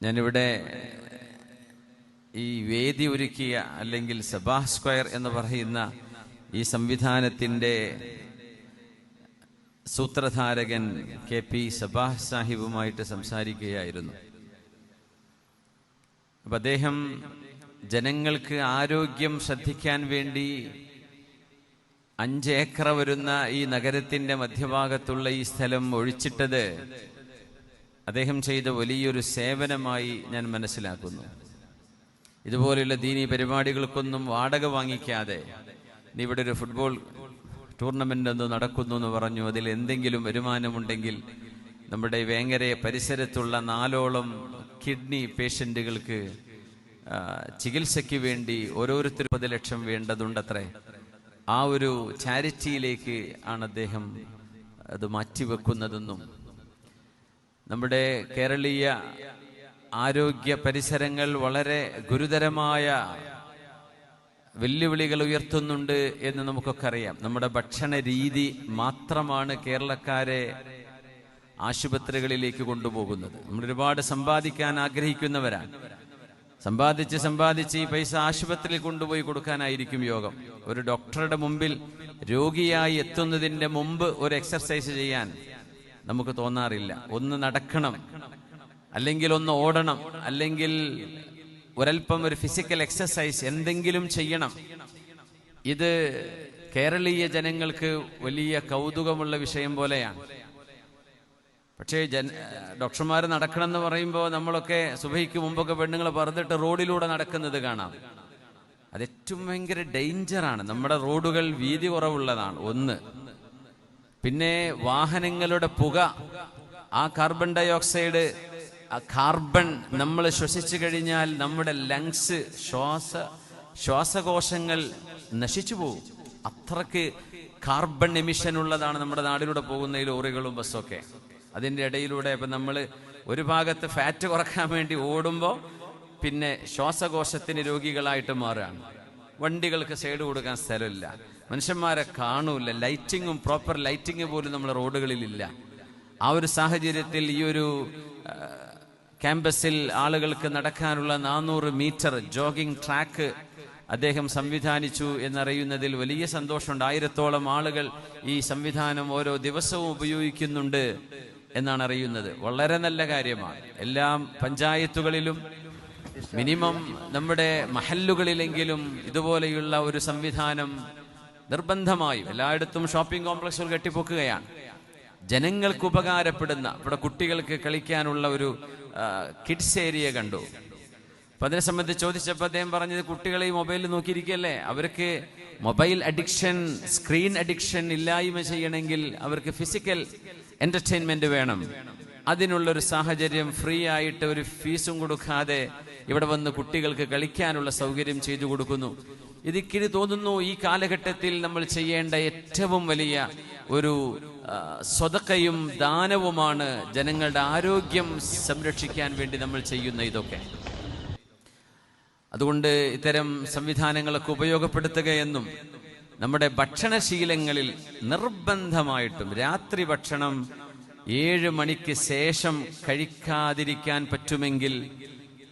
ഞാനിവിടെ ഈ വേദി ഒരുക്കിയ അല്ലെങ്കിൽ സബാ സ്ക്വയർ എന്ന് പറയുന്ന ഈ സംവിധാനത്തിന്റെ സൂത്രധാരകൻ കെ പി സബാഹ് സാഹിബുമായിട്ട് സംസാരിക്കുകയായിരുന്നു. അപ്പം അദ്ദേഹം ജനങ്ങൾക്ക് ആരോഗ്യം ശ്രദ്ധിക്കാൻ വേണ്ടി അഞ്ചേക്കർ വരുന്ന ഈ നഗരത്തിന്റെ മധ്യഭാഗത്തുള്ള ഈ സ്ഥലം ഒഴിച്ചിട്ടത് അദ്ദേഹം ചെയ്ത വലിയൊരു സേവനമായി ഞാൻ മനസ്സിലാക്കുന്നു. ഇതുപോലെയുള്ള ദീനി പരിപാടികൾക്കൊന്നും വാടക വാങ്ങിക്കാതെ ഇവിടെ ഒരു ഫുട്ബോൾ ടൂർണമെന്റ് ഒന്ന് നടക്കുന്നു എന്ന് പറഞ്ഞു. അതിൽ എന്തെങ്കിലും വരുമാനമുണ്ടെങ്കിൽ നമ്മുടെ വേങ്ങര പരിസരത്തുള്ള നാലോളം കിഡ്നി പേഷ്യന്റുകൾക്ക് ആ, ചികിത്സയ്ക്ക് വേണ്ടി ഓരോരുത്തരും പത് ലക്ഷം വേണ്ടതുണ്ടത്രേ. ആ ഒരു ചാരിറ്റിയിലേക്ക് ആണ് അദ്ദേഹം അത് മാറ്റിവെക്കുന്നതെന്നും നമ്മുടെ കേരളീയ ആരോഗ്യ പരിസരങ്ങൾ വളരെ ഗുരുതരമായ വെല്ലുവിളികൾ ഉയർത്തുന്നുണ്ട് എന്ന് നമുക്കൊക്കെ അറിയാം. നമ്മുടെ ഭക്ഷണ രീതി മാത്രമാണ് കേരളക്കാരെ ആശുപത്രികളിലേക്ക് കൊണ്ടുപോകുന്നത്. നമ്മൾ ഒരുപാട് സമ്പാദിക്കാൻ ആഗ്രഹിക്കുന്നവരാണ്. സമ്പാദിച്ച് സമ്പാദിച്ച് ഈ പൈസ ആശുപത്രിയിൽ കൊണ്ടുപോയി കൊടുക്കാനായിരിക്കും യോഗം. ഒരു ഡോക്ടറുടെ മുമ്പിൽ രോഗിയായി എത്തുന്നതിന്റെ മുമ്പ് ഒരു എക്സർസൈസ് ചെയ്യാൻ നമുക്ക് തോന്നാറില്ല. ഒന്ന് നടക്കണം. അല്ലെങ്കിൽ ഒന്ന് ഓടണം. അല്ലെങ്കിൽ ഒരൽപ്പം ഒരു ഫിസിക്കൽ എക്സസൈസ് എന്തെങ്കിലും ചെയ്യണം. ഇത് കേരളീയ ജനങ്ങൾക്ക് വലിയ കൗതുകമുള്ള വിഷയം പോലെയാണ്. പക്ഷേ ജന ഡോക്ടർമാർ നടക്കണം എന്ന് പറയുമ്പോൾ നമ്മളൊക്കെ സുബൈക്ക് മുമ്പൊക്കെ പെണ്ണുങ്ങൾ പറഞ്ഞിട്ട് റോഡിലൂടെ നടക്കുന്നത് കാണാം. അത് ഏറ്റവും ഭയങ്കര ഡേഞ്ചറാണ് നമ്മുടെ റോഡുകൾ വീതി കുറവുള്ളതാണ്. ഒന്ന്. പിന്നെ വാഹനങ്ങളുടെ പുക ആ കാർബൺ ഡൈ ഓക്സൈഡ് ആ കാർബൺ നമ്മൾ ശ്വസിച്ചു കഴിഞ്ഞാൽ നമ്മുടെ ലങ്സ് ശ്വാസ ശ്വാസകോശങ്ങൾ നശിച്ചു പോകും. അത്രയ്ക്ക് കാർബൺ എമിഷൻ ഉള്ളതാണ് നമ്മുടെ നാടിലൂടെ പോകുന്ന ഈ ലോറികളും ബസ്സൊക്കെ അതിന്റെ ഇടയിലൂടെ ഇപ്പം നമ്മൾ ഒരു ഭാഗത്ത് ഫാറ്റ് കുറയ്ക്കാൻ വേണ്ടി ഓടുമ്പോൾ പിന്നെ ശ്വാസകോശത്തിന് രോഗികളായിട്ട് മാറുകയാണ്. വണ്ടികൾക്ക് സൈഡ് കൊടുക്കാൻ സ്ഥലമില്ല. മനുഷ്യന്മാരെ കാണൂല. ലൈറ്റിങ്ങും പ്രോപ്പർ ലൈറ്റിംഗ് പോലും നമ്മുടെ റോഡുകളിലില്ല. ആ ഒരു സാഹചര്യത്തിൽ ഈ ഒരു ക്യാമ്പസിൽ ആളുകൾക്ക് നടക്കാനുള്ള നാനൂറ് മീറ്റർ ജോഗിംഗ് ട്രാക്ക് അദ്ദേഹം സംവിധാനിച്ചു എന്നറിയുന്നതിൽ വലിയ സന്തോഷമുണ്ട്. ആയിരത്തോളം ആളുകൾ ഈ സംവിധാനം ഓരോ ദിവസവും ഉപയോഗിക്കുന്നുണ്ട് എന്നാണ് അറിയുന്നത്. വളരെ നല്ല കാര്യമാണ്. എല്ലാം പഞ്ചായത്തുകളിലും മിനിമം നമ്മുടെ മഹല്ലുകളിലെങ്കിലും ഇതുപോലെയുള്ള ഒരു സംവിധാനം നിർബന്ധമായും എല്ലായിടത്തും ഷോപ്പിംഗ് കോംപ്ലക്സുകൾ കെട്ടിപ്പൊക്കുകയാണ്. ജനങ്ങൾക്ക് ഉപകാരപ്പെടുന്ന ഇവിടെ കുട്ടികൾക്ക് കളിക്കാനുള്ള ഒരു കിഡ്സ് ഏരിയ കണ്ടു. അപ്പൊ അതിനെ സംബന്ധിച്ച് ചോദിച്ചപ്പോൾ അദ്ദേഹം പറഞ്ഞത് കുട്ടികളെ ഈ മൊബൈലിൽ നോക്കിയിരിക്കല്ലേ അവർക്ക് മൊബൈൽ അഡിക്ഷൻ സ്ക്രീൻ അഡിക്ഷൻ ഇല്ലായ്മ ചെയ്യണമെങ്കിൽ അവർക്ക് ഫിസിക്കൽ എന്റർടൈൻമെന്റ് വേണം. അതിനുള്ളൊരു സാഹചര്യം ഫ്രീ ആയിട്ട് ഒരു ഫീസും കൊടുക്കാതെ ഇവിടെ വന്ന് കുട്ടികൾക്ക് കളിക്കാനുള്ള സൗകര്യം ചെയ്തു കൊടുക്കുന്നു. ഇതിക്കിനി തോന്നുന്നു ഈ കാലഘട്ടത്തിൽ നമ്മൾ ചെയ്യേണ്ട ഏറ്റവും വലിയ ഒരു സ്വതക്കയും ദാനവുമാണ് ജനങ്ങളുടെ ആരോഗ്യം സംരക്ഷിക്കാൻ വേണ്ടി നമ്മൾ ചെയ്യുന്ന ഇതൊക്കെ. അതുകൊണ്ട് ഇത്തരം സംവിധാനങ്ങളൊക്കെ ഉപയോഗപ്പെടുത്തുകയെന്നും നമ്മുടെ ഭക്ഷണശീലങ്ങളിൽ നിർബന്ധമായിട്ടും രാത്രി ഭക്ഷണം ഏഴ് മണിക്ക് ശേഷം കഴിക്കാതിരിക്കാൻ പറ്റുമെങ്കിൽ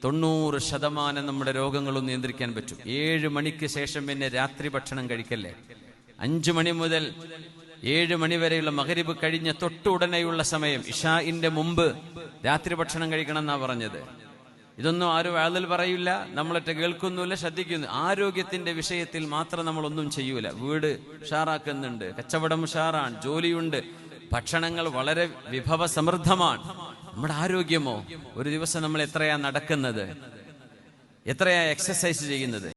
തൊണ്ണൂറ് ശതമാനം നമ്മുടെ രോഗങ്ങളും നിയന്ത്രിക്കാൻ പറ്റും. ഏഴ് മണിക്ക് ശേഷം പിന്നെ രാത്രി ഭക്ഷണം കഴിക്കല്ലേ? അഞ്ചു മണി മുതൽ ഏഴ് മണി വരെയുള്ള മകരിബ് കഴിഞ്ഞ തൊട്ടു തൊട്ടുടനെയുള്ള സമയം ഇഷാഇന്റെ മുമ്പ് രാത്രി ഭക്ഷണം കഴിക്കണം എന്നാ പറഞ്ഞത്. ഇതൊന്നും ആരും ആളിൽ പറയില്ല നമ്മളൊക്കെ കേൾക്കുന്നില്ല ശ്രദ്ധിക്കുന്നു. ആരോഗ്യത്തിന്റെ വിഷയത്തിൽ മാത്രം നമ്മളൊന്നും ചെയ്യൂല. വീട് ഉഷാറാക്കുന്നുണ്ട് കച്ചവടം ഉഷാറാണ് ജോലിയുണ്ട്. ഭക്ഷണങ്ങൾ വളരെ വിഭവ സമൃദ്ധമാണ് നമ്മുടെ ആരോഗ്യമോ ഒരു ദിവസം നമ്മൾ എത്രയാ നടക്കുന്നത്? എത്രയാ എക്സസൈസ് ചെയ്യുന്നത്?